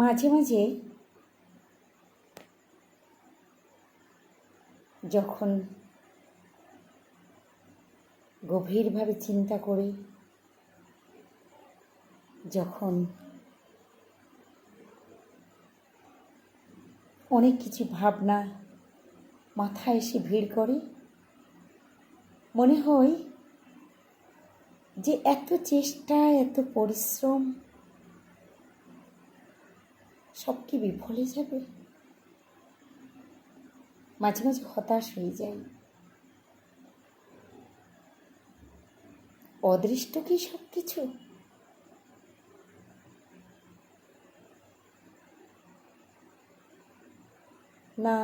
মাঝে মাঝে যখন গভীরভাবে চিন্তা করি, যখন অনেক কিছু ভাবনা মাথায় এসে ভিড় করে, মনে হয় যে এত চেষ্টা, এত পরিশ্রম সব কি বিফলে যাবে? মাঝে মাঝে হতাশ হয়ে যায় অদৃষ্ট কি সব কিছু না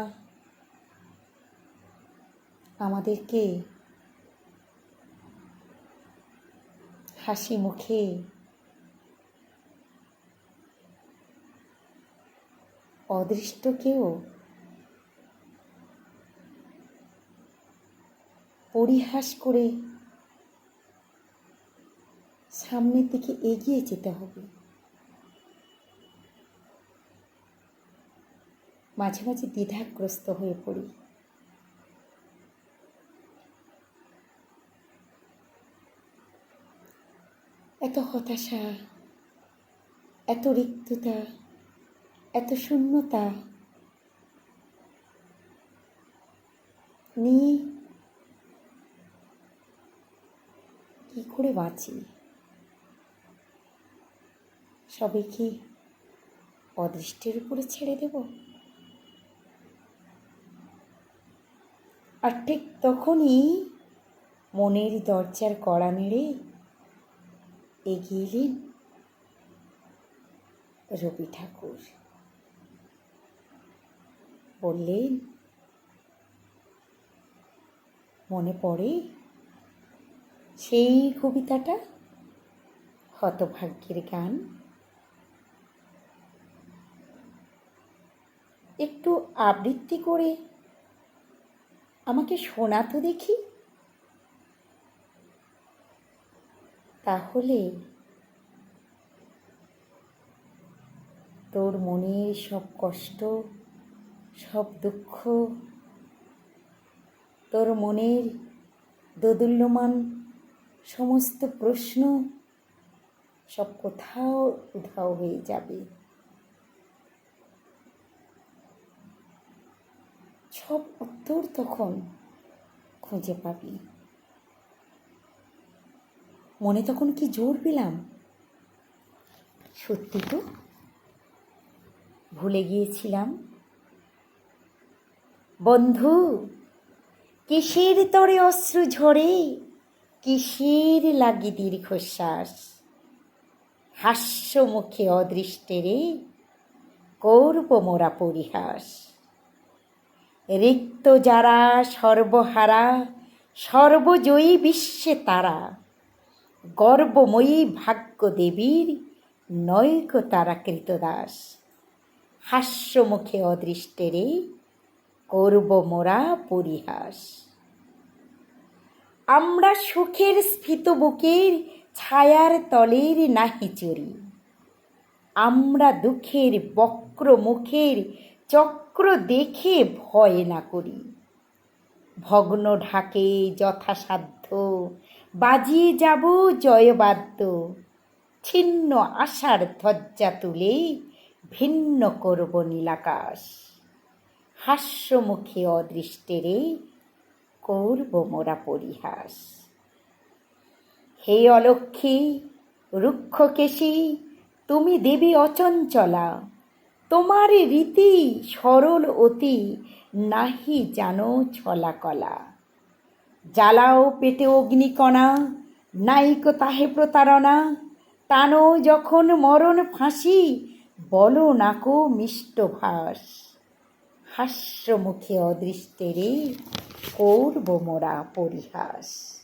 আমাদেরকে হাসি মুখে। অদৃষ্টকেও পরিহাস করে সামনের দিকে এগিয়ে যেতে হবে। মাঝে মাঝে দ্বিধাগ্রস্ত হয়ে পড়ি। এত হতাশা, এত রিক্ততা এত শূন্যতা। নিয়ে কি করে বাঁচি? সবে কি অদৃষ্টের উপরে ছেড়ে দেব? আর ঠিক তখনই মনের দরজার কড়া নেড়ে এগিয়ে এলেন রবি ঠাকুর। বললেন মনে পড়ে সেই কবিতাটা, হতভাগ্যের গান। একটু আবৃত্তি করে আমাকে শোনাতো দেখি। তাহলে তোর মনের সব কষ্ট সব দুঃখ তোর মনের দোদুল্যমান সমস্ত প্রশ্ন সব কোথাও উধাও হয়ে যাবে। সব উত্তর তখন খুঁজে পাবি। মনে তখন কি জোর পেলাম? সত্যি তো? ভুলে গিয়েছিলাম। বন্ধু, কিসের তরে অশ্রু ঝরে, কিসের লাগি দীর্ঘশ্বাস? হাস্য মুখে অদৃষ্টেরে করব মোরা পরিহাস। রিক্ত যারা সর্বহারা, সর্বজয়ী বিশ্বে তারা, গর্বময়ী ভাগ্য দেবীর নৈক তারা কৃতদাস। হাস্যমুখে অদৃষ্টেরে করব মোরা পরিহাস। আমরা সুখের স্ফীত বুকের ছায়ার তলের নাহি চুরি। আমরা দুঃখের বক্র মুখের চক্র দেখে ভয় না করি। ভগ্ন ঢাকে যথাসাধ্য বাজিয়ে যাব জয়বাদ্য। ছিন্ন আশার ধ্বজ্জা তুলে ভিন্ন করব নীলাকাশ। হাস্যমুখে অদৃষ্টেরে করব মোরা পরিহাস। হে অলক্ষী রুক্ষকেশী তুমি দেবী অচঞ্চলা তোমার রীতি সরল অতি, নাহি জানো ছলা কলা জ্বালাও পেটে অগ্নিকণা, নাইক তাহে প্রতারণা, টানো যখন মরণ ফাঁসি, বলো নাকো মিষ্ট ভাস। হাস্যমুখে অদৃষ্টেরে করব মোরা পরিহাস।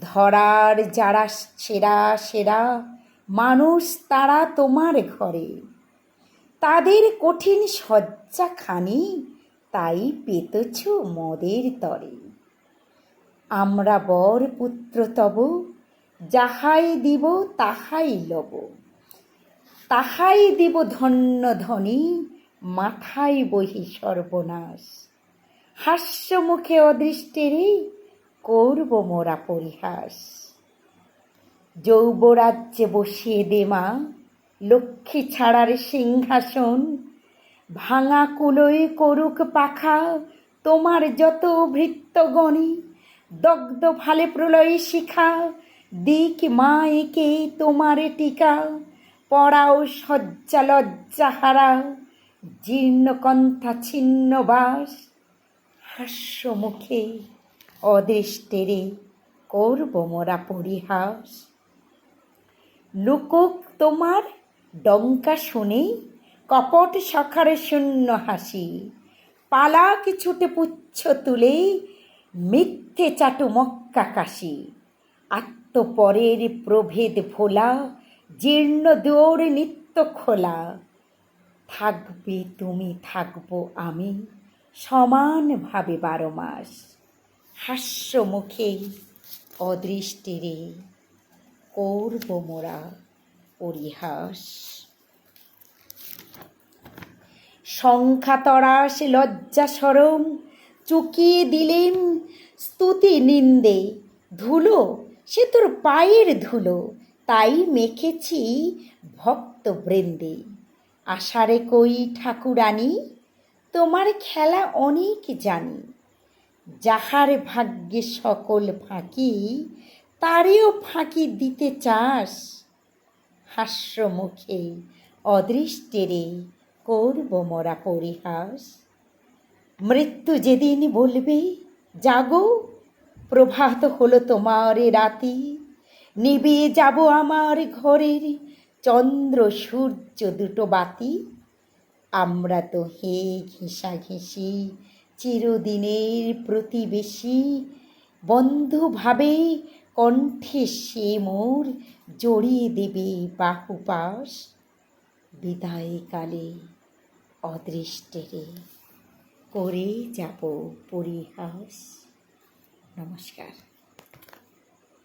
ধরার যারা সেরা সেরা মানুষ তারা তোমার ঘরে। তাদের কঠিন শয্যাখানি তাই পেতেছ মদের তরে। আমরা বর পুত্র তব, যাহাই দিব তাহাই লব। তাহাই দিব ধন্য ধনী মাথায় বহি সর্বনাশ। হাস্য মুখে অদৃষ্টেরে করব মোরা পরিহাস। যৌবরাজ্যে বসিয়ে দে মা, লক্ষ্মী ছাড়ার সিংহাসন। ভাঙা কুলোয় করুক পাখা তোমার যত ভৃত্যগণে দগ্ধ ফালে প্রলয় শিখা, দিক মা একে তোমার টিকা। পড়াও শয্যা লজ্জা হারা জীর্ণকণ্ঠা ছিন্ন বাস হাস্য মুখে অদৃষ্টেরে করব মোরা পরিহাস। লুকুক তোমার ডঙ্কা শুনে কপট সখারে শূন্য হাসি পালা ছুটে পুচ্ছ তুলে মিথ্যে চাটু মক্কা কাশি। আত্মপরের প্রভেদ ভোলা, জীর্ণ দুয়ার নিত্য খোলা। থাকবে তুমি থাকব আমি। সমানভাবে বারো মাস। হাস্য মুখে অদৃষ্টিরে করব মোরা পরিহাস। সংখ্যা তরাস লজ্জা সরম চুকিয়ে দিলেন স্তুতি নিন্দে। ধুলো, সে তোর পায়ের ধুলো। তাই মেখেছি ভক্ত বৃন্দে আষাঢ়ে কই ঠাকুরানী, তোমার খেলা অনেক জানি। যাহার ভাগ্যে সকল ফাঁকি, তারেও ফাঁকি দিতে চাস। হাস্য মুখে অদৃষ্টেরে করব মরা পরিহাস। মৃত্যু যেদিন বলবে, জাগো, প্রভাত হলো তোমার রাতি। নিবে যাব আমার ঘরের চন্দ্র সূর্য দুটো বাতি। আমরা তো হে ঘেঁষা ঘেঁষি, চিরদিনের প্রতিবেশী। বন্ধুভাবে কণ্ঠে সে মোর জড়িয়ে দেবে বাহুপাস বিদায়কালে অদৃষ্টেরে করে যাব পরিহাস। নমস্কার।